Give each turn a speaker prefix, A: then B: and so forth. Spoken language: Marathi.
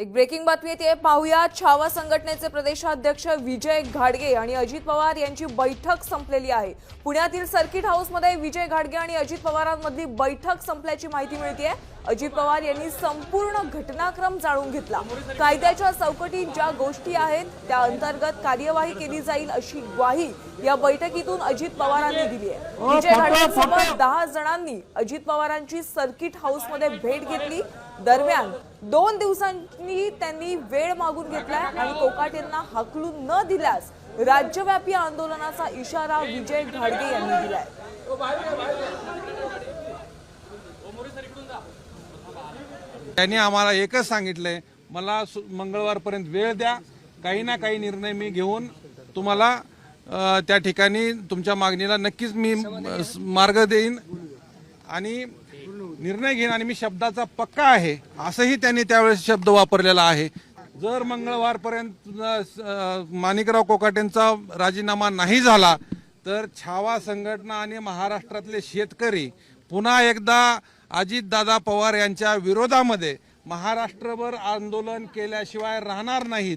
A: एक ब्रेकिंग बातमी येते. पाहुया छावा संघटनेचे प्रदेशाध्यक्ष विजय घाडगे आणि अजित पवार यांची बैठक संपलेली आहे. पुण्यातील सर्किट हाऊसमध्ये विजय घाडगे आणि अजित पवारांमधली बैठक संपल्याची माहिती मिळते अजित पवार यांनी संपूर्ण घटनाक्रम जाणून घेतला. कायद्याच्या चौकटीत ज्या गोष्टी आहेत त्या अंतर्गत कार्यवाही केली जाईल अशी ग्वाही या बैठकीतून अजित पवारांनी दिली आहे. विजय घाडगेंसोबत दहा जणांनी अजित पवारांची सर्किट हाऊसमध्ये भेट घेतली. दरम्यान दोन दिवसांनी त्यांनी वेळ मागून घेतलाय आणि कोकाटेंना हकलून न दिल्यास राज्यव्यापी आंदोलनाचा इशारा विजय घाडगे यांनी दिलाय.
B: त्यांनी आम्हाला एकच सांगितलंय मला सु- मंगळवारपर्यंत वेळ द्या काही ना काही निर्णय मी घेऊन तुम्हाला त्या ठिकाणी तुमच्या मागणीला नक्कीच मी मार्ग देईन. आणि निर्णय घेईन आणि मी शब्दाचा पक्का आहे असंही त्यांनी त्यावेळेस शब्द वापरलेला आहे. जर मंगळवारपर्यंत स- माणिकराव कोकाटेंचा राजीनामा नाही झाला तर छावा संघटना आणि महाराष्ट्रातले शेतकरी पुन्हा एकदा अजितदादा पवार यांच्या विरोधामध्ये महाराष्ट्रभर आंदोलन केल्याशिवाय राहणार नाहीत.